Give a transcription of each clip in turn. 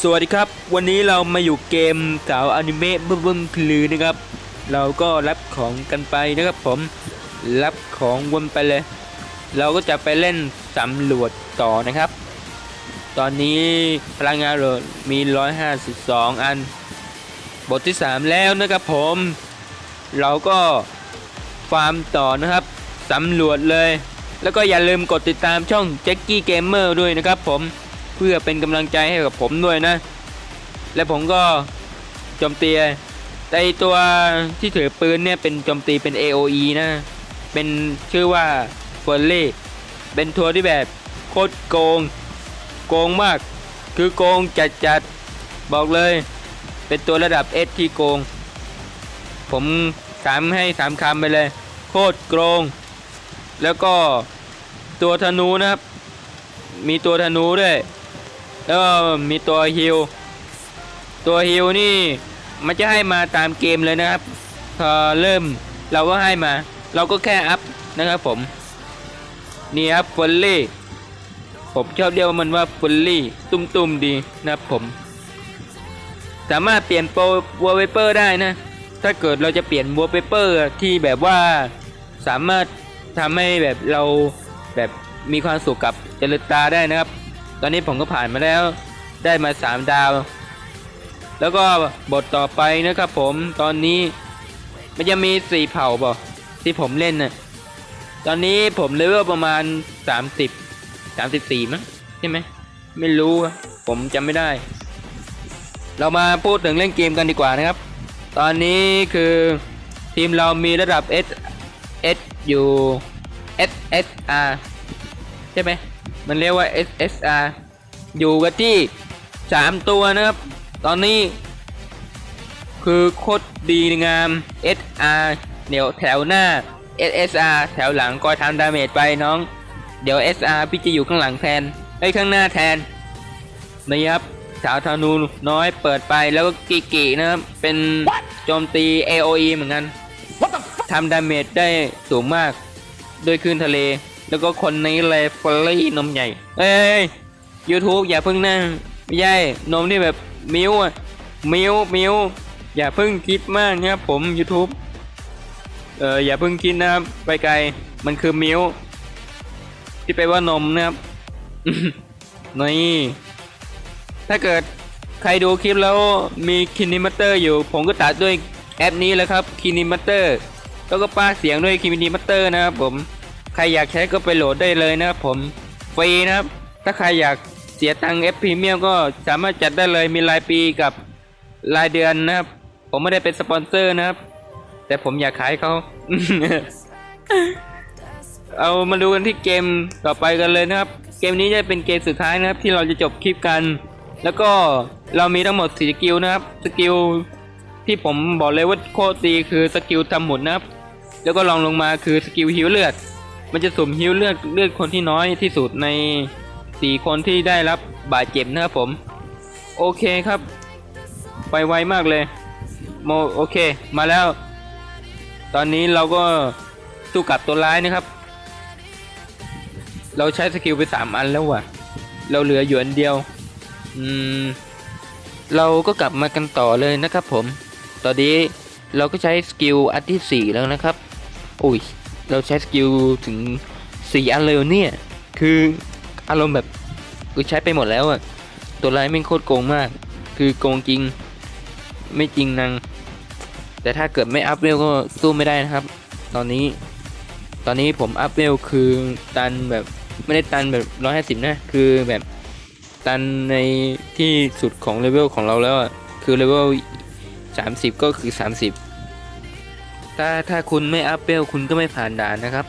สวัสดีครับ วันนี้เรามาอยู่เกมสาวอนิเมะบึ้มบึ้มพลือนะครับ เราก็รับของกันไปนะครับผมรับของวนไปเลย เราก็จะไปเล่นสำรวจต่อนะครับ ตอนนี้พลังงานเรามี 152 อัน บทที่ 3 แล้วนะครับผม เราก็ฟาร์มต่อนะครับสำรวจเลย แล้วก็อย่าลืมกดติดตามช่องแจ็ c กี้เกมเมอร์ด้วยนะครับผม เพื่อเป็นกำลังใจให้กับผมด้วยนะ และผมก็โจมตีแต่ตัวที่ถือปืนเนี่ยเป็นโจมตีเป็น AOE นะ เป็นชื่อว่าเฟอร์รี่เป็นทัวร์ที่แบบโคตรโกง โกงมาก คือโกงจัดจัดๆบอกเลย เป็นตัวระดับ S ที่โกง ผมถามให้สามคำไปเลย โคตรโกง แล้วก็ตัวธนูนะครับ มีตัวธนูด้วย แล้วมีตัวฮิลตัวฮิลนี่มันจะให้มาตามเกมเลยนะครับพอเริ่มเราก็ให้มา เราก็แค่อัพนะครับผมนี่ครับฟลลี่ผมชอบเรียกว่ามันว่าฟลลี่ตุ้มๆดีนะครับผม สามารถเปลี่ยนโปรวัวเวเปอร์ได้นะ ถ้าเกิดเราจะเปลี่ยนวัวเปเปอร์ที่แบบว่าสามารถทำให้แบบเราแบบมีความสุขกับเจริญตาได้นะครับ อนนี้ผมก็ผ่านมาแล้วได้มา 3 ดาว แล้วก็บทต่อไปนะครับผมตอนนี้มันจะมีสีเผ่าบ่ที่ผมเล่นน่ะตอนนี้ผมเลเวลประมาณ 30 34มั้งใช่ไหมไม่รู้ผมจำไม่ได้ เรามาพูดถึงเล่นเกมกันดีกว่านะครับ ตอนนี้คือทีมเรามีระดับ S S อยู่ SSR ใช่ไหม มันเรียกว่า SSR อยู่กันที่ 3 ตัวนะครับ ตอนนี้ คือโคตรดีงาม SR เดี๋ยวแถวหน้า SSR แถวหลังก็ทำดาเมจไปน้อง เดี๋ยว SR พี่จะอยู่ข้างหลังแทนไอ้ยข้างหน้าแทนนี่ครับสาวธนูน้อยเปิดไปแล้วก็กิกินะครับ เป็นโจมตี AOE เหมือนกันทำดาเมจได้สูงมากด้วยคลื่นทะเล แล้วก็คนนี้เลยฟลลี่นมใหญ่ เอ้ย YouTube อย่าเพิ่งนั่งไม่ใช่นมที่แบบมิ้วอะมิ้วมิ้วอย่าเพิ่งคิดมากนะครับผม YouTube เอออย่าเพิ่งคิดนะครับไปไกลมันคือมิ้วที่แปลว่านมนะครับนี่ถ้าเกิดใครดูคลิปแล้วมีคินิมัตเตอร์อยู่ ผมก็ตัดด้วยแอปนี้แหละครับคินิมัตเตอร์แล้วก็ป้าเสียงด้วยคินิมัตเตอร์นะครับผม ใครอยากใช้ก็ไปโหลดได้เลยนะครับผมฟรีนะครับ ถ้าใครอยากเสียตังค์แอปพรีเมียมก็สามารถจัดได้เลยมีรายปีกับรายเดือนนะครับ ผมไม่ได้เป็นสปอนเซอร์นะครับ แต่ผมอยากขายเขาเอามาดูกันที่เกมต่อไปกันเลยนะครับ เกมนี้จะเป็นเกมสุดท้ายนะครับ ที่เราจะจบคลิปกัน แล้วก็เรามีทั้งหมด4สกิลนะครับสกิลที่ผมบอกเลยว่าโคตรดีคือสกิลทำหมุนนะครับ แล้วก็ลองลงมาคือสกิลฮิวเลือด มันจะสุ่มฮิวเลือดเลือดคนที่น้อยที่สุดใน 4 คนที่ได้รับบาดเจ็บนะครับผม โอเคครับ ไปไวมากเลยโมโอเคมาแล้ว ตอนนี้เราก็สู้กับตัวร้ายนะครับ เราใช้สกิลไปสามอันแล้วว่ะ เราเหลืออยู่อันเดียว อืม เราก็กลับมากันต่อเลยนะครับผม ตอนนี้เราก็ใช้สกิลอันที่สี่แล้วนะครับ อุ้ย เราใช้สกิลถึงสี่อันเลยเนี่ย คืออารมณ์แบบกูใช้ไปหมดแล้วอะตัวร้ายไม่โคตรโกงมาก คือโกงจริง ไม่จริงนังแต่ถ้าเกิดไม่อัพเวลก็สู้ไม่ได้นะครับ ตอนนี้ ตอนนี้ผมอัพเวลคือตันแบบไม่ได้ตันแบบร้อยห้าสิบนะ คือแบบตันในที่สุดของเลเวลของเราแล้วอะคือเลเวลสามสิบก็คือสามสิบ ถ้าถ้าคุณไม่อัพเวลคุณก็ไม่ผ่านด่านนะครับ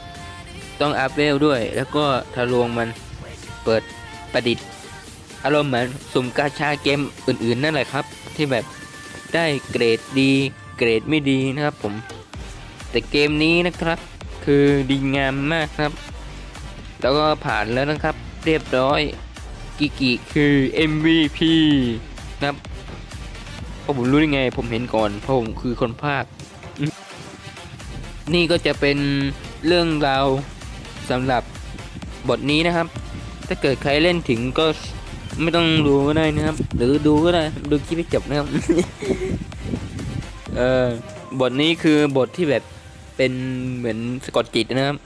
ต้องอัพเวลด้วย แล้วก็ทะลวงมันเปิดประดิษฐ์อารมณ์เหมือนสุ่มกาชาเกมอื่น ๆ นั่นแหละครับ ที่แบบได้เกรดดี เกรดไม่ดีนะครับผม แต่เกมนี้นะครับ คือดีงามมากครับ แล้วก็ผ่านแล้วนะครับ เรียบร้อยกิกิคือ MVP นะครับเพราะผมรู้ได้ไง ผมเห็นก่อน เพราะผมคือคนภาค นี่ก็จะเป็นเรื่องราวสำหรับบทนี้นะครับ ถ้าเกิดใครเล่นถึงก็ไม่ต้องดูก็ได้นะครับ หรือดูก็ได้ดูคลิปให้จบนะครับ เออบทนี้คือบทที่แบบเป็นเหมือนสะกดจิตนะครับ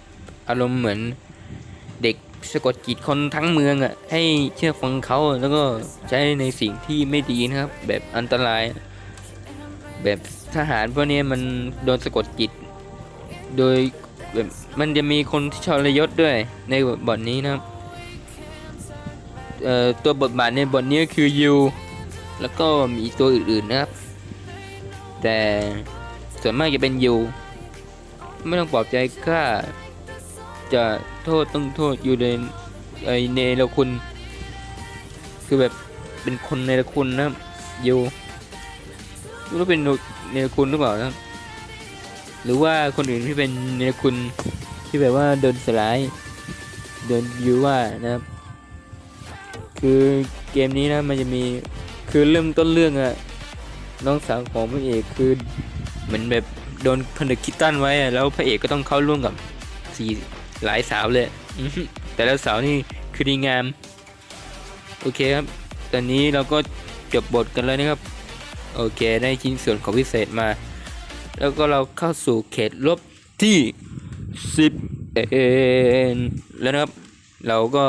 อารมณ์เหมือนเด็กสะกดจิตคนทั้งเมืองอะ ให้เชื่อฟังเขาแล้วก็ใช้ในสิ่งที่ไม่ดีนะครับ แบบอันตราย แบบทหารพวกนี้มันโดนสะกดจิต โดยมันจะมีคนที่ชรยศด้วยในบทนี้นะครับตัวบทบาทในบทนี้คือยูแล้วก็มีตัวอื่นๆนะครับ แต่ส่วนมากจะเป็นยูไม่ต้องปลอบใจข้าจะโทษต้องโทษอยู่ในไอเนรคุณ คือแบบเป็นคนในรคุณนะยูไม่รู้เป็นเนรคุณหรือเปล่านะ หรือว่าคนอื่นที่เป็นเนรคุณที่แบบว่าโดนสลายโดนยูว่านะครับ คือเกมนี้นะมันจะมีคือเริ่มต้นเรื่องอะน้องสาวของพระเอกคือเหมือนแบบโดนผนึกคิดตั้นไว้อะแล้วพระเอกก็ต้องเข้าร่วมกับสี่หลายสาวเลยแต่ละสาวนี่คือดีงาม โอเคครับ ตอนนี้เราก็จบบทกันแล้วนะครับ โอเค ได้ชิ้นส่วนของพิเศษมา แล้วก็เราเข้าสู่เขตลบที่10เอนแล้วนะครับ เราก็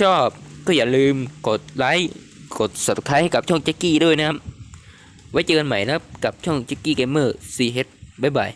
ชอบก็อย่าลืมกดไลค์กด subscribe ให้กับช่องแจ็กกี้ด้วยนะครับ ไว้เจอกันใหม่นะครับกับช่องแจ็กกี้เกมเมอร์ซีเฮดบ๊ายบาย